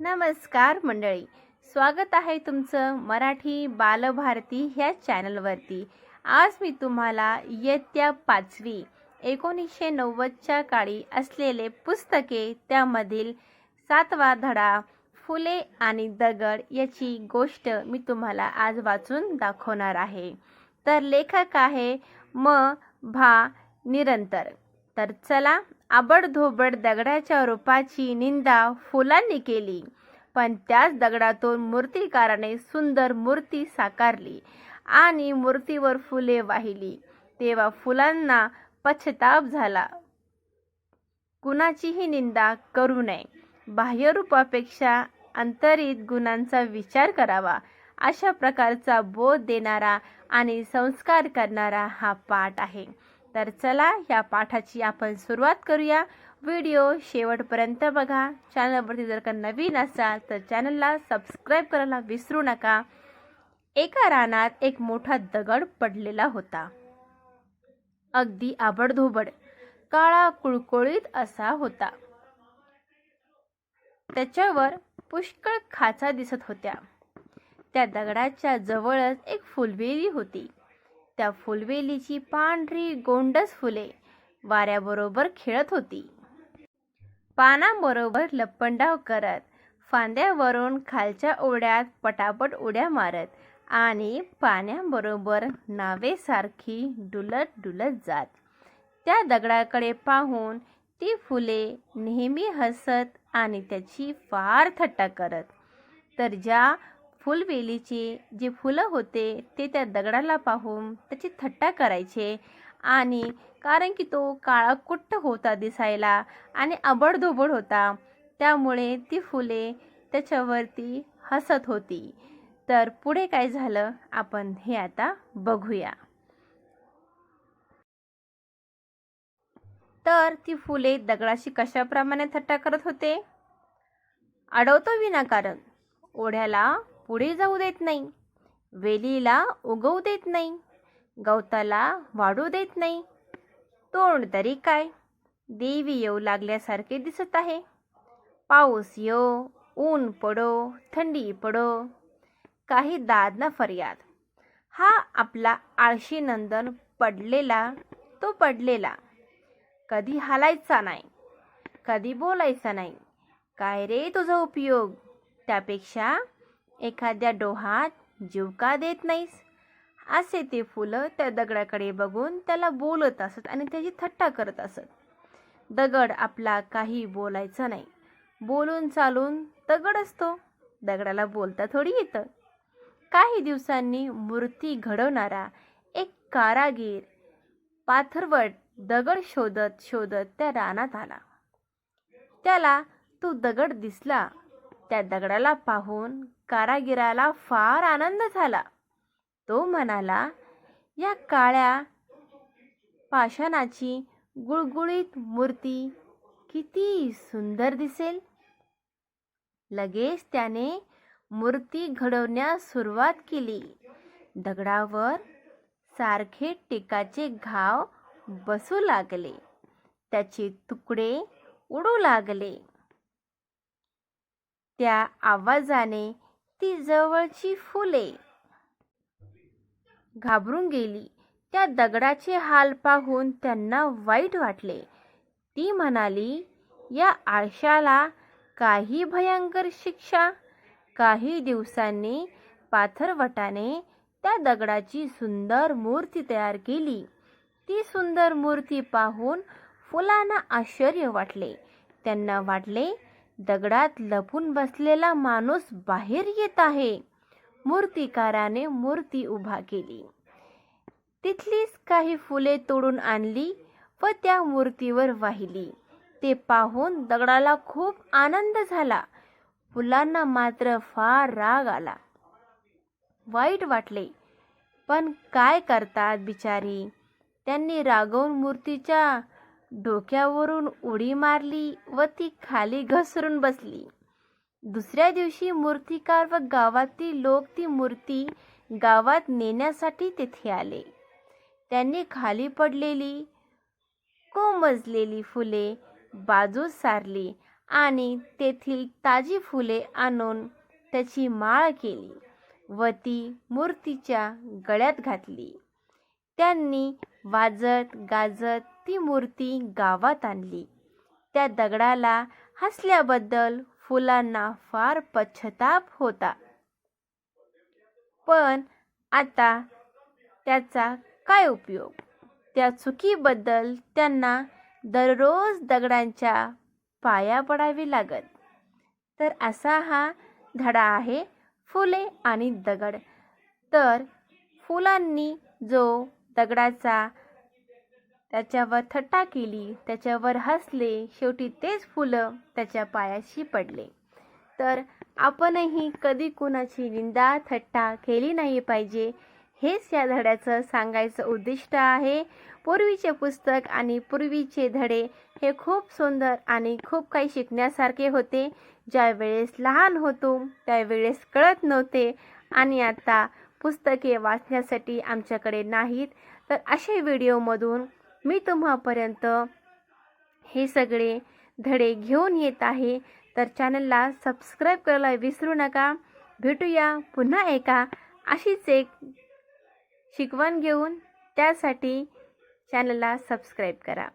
नमस्कार मंडळी. स्वागत आहे तुमचं मराठी बालभारती ह्या चॅनलवरती. आज मी तुम्हाला इयत्ता पाचवी एकोणीसशे नव्वदच्या काळी असलेले पुस्तके त्यामधील सातवा धडा फुले आणि दगड याची गोष्ट मी तुम्हाला आज वाचून दाखवणार आहे. तर लेखक आहे म. भा. निरंतर. तर चला आबडधोबड दगडाच्या रूपाची निंदा फुलांनी केली. पण त्याच दगडातून मूर्तिकाराने सुंदर मूर्ती साकारली आणि मूर्तीवर फुले वाहिली. तेव्हा फुलांना पश्चाताप झाला. गुणाचीही निंदा करू नये. बाह्यरूपापेक्षा अंतरित गुणांचा विचार करावा. अशा प्रकारचा बोध देणारा आणि संस्कार करणारा हा पाठ आहे. तर चला या पाठाची आपण सुरुवात करूया. व्हिडिओ शेवटपर्यंत बघा. चॅनलवरती जर का नवीन असाल तर चॅनलला सबस्क्राईब करायला विसरू नका. एका रानात एक मोठा दगड पडलेला होता. अगदी आबडधोबड काळा कुळकुळीत असा होता. त्याच्यावर पुष्कळ खाचा दिसत होत्या. त्या दगडाच्या जवळच एक फुलबेरी होती. त्या फुलवेलीची पांढरी गोंडस फुले वाऱ्याबरोबर खेळत होती. पानांबरोबर लपंडाव करत फांद्यावरून खालच्या ओढ्यात पटापट उड्या मारत आणि पाण्याबरोबर नावेसारखी डुलत डुलत जात. त्या दगडाकडे पाहून ती फुले नेहमी हसत आणि त्याची फार थट्टा करत. तर ज्या फुलवेलीचे जे फुलं होते ते त्या दगडाला पाहून त्याची थट्टा करायचे. आणि कारण की तो काळा कुट्ट होता दिसायला आणि अबडधोबड होता त्यामुळे ती फुले त्याच्यावरती हसत होती. तर पुढे काय झालं आपण हे आता बघूया. तर ती फुले दगडाशी कशाप्रमाणे थट्टा करत होते? अडवतो विनाकारण. ओढ्याला पुढे जाऊ देत नाही. वेलीला उगवू देत नाही. गवताला वाढू देत नाही. तोंड तरी काय? देवी येऊ लागल्यासारखे दिसत आहे. पाऊस येऊ ऊन पडो थंडी पडो. काही दाद ना फर्याद. हा आपला आळशी नंदन पडलेला तो पडलेला. कधी हालायचा नाही कधी बोलायचा नाही. काय रे तुझा उपयोग? त्यापेक्षा एखाद्या डोहात जीव का देत नाहीस? असे ते फुलं त्या दगडाकडे बघून त्याला बोलत असत आणि त्याची थट्टा करत असत. दगड आपला काही बोलायचं नाही. बोलून चालून दगड असतो. दगडाला बोलता थोडी येतं. काही दिवसांनी मूर्ती घडवणारा एक कारागीर पाथरवट दगड शोधत शोधत त्या रानात आला. त्याला तो दगड दिसला. त्या दगडाला पाहून कारागिराला फार आनंद झाला. तो म्हणाला या काळ्या पाषाणाची गुळगुळीत मूर्ती किती सुंदर दिसेल. लगेच त्याने मूर्ती घडवण्यास सुरुवात केली. दगडावर सारखे टिकाचे घाव बसू लागले. त्याचे तुकडे उडू लागले. त्या आवाजाने ती जवळची फुले घाबरून गेली. त्या दगडाचे हाल पाहून त्यांना वाईट वाटले. ती म्हणाली या आळशाला काही भयंकर शिक्षा काही दिवसांनी पाथरवटाने त्या दगडाची सुंदर मूर्ती तयार केली. ती सुंदर मूर्ती पाहून फुलांना आश्चर्य वाटले. त्यांना वाटले दगडात लपून बसलेला माणूस बाहेर येत आहे. मूर्तिकाराने मूर्ती उभा केली. तिथलीच काही फुले तोडून आणली व त्या मूर्तीवर वाहिली. ते पाहून दगडाला खूप आनंद झाला. फुलांना मात्र फार राग आला. वाईट वाटले. पण काय करतात बिचारी? त्यांनी रागवून मूर्तीच्या डोक्यावरून उडी मारली व ती खाली घसरून बसली. दुसऱ्या दिवशी मूर्तिकार व गावातील लोक ती मूर्ती गावात नेण्यासाठी तेथे आले. त्यांनी खाली पडलेली कोमजलेली फुले बाजूस सारली आणि तेथील ताजी फुले आणून त्याची माळ केली व ती मूर्तीच्या गळ्यात घातली. त्यांनी वाजत गाजत ती मूर्ती गावात आणली. त्या दगडाला हसल्याबद्दल फुलांना फार पश्चाताप होता. पण आता त्याचा काय उपयोग? त्या चुकीबद्दल त्यांना दररोज दगडांच्या पाया पडावी लागत. तर असा हा धडा आहे फुले आणि दगड. तर फुलांनी जो दगडाचा त्याच्यावर थट्टा केली त्याच्यावर हसले शेवटी तेच फुलं त्याच्या पायाशी पडले. तर आपणही कधी कुणाची निंदा थट्टा केली नाही पाहिजे हेच या धड्याचं सांगायचं उद्दिष्ट आहे. पूर्वीचे पुस्तक आणि पूर्वीचे धडे हे खूप सुंदर आणि खूप काही शिकण्यासारखे होते. ज्या वेळेस लहान होतो त्यावेळेस कळत नव्हते आणि आता पुस्तके वाचण्यासाठी आमच्याकडे नाहीत. तर असे व्हिडिओमधून मी तुम्हापर्यंत हे सगळे धडे घेऊन येत आहे. तर चॅनलला सबस्क्राईब करायला विसरू नका. भेटूया पुन्हा एका अशीच एक शिकवण घेऊन. त्यासाठी चॅनलला सबस्क्राईब करा.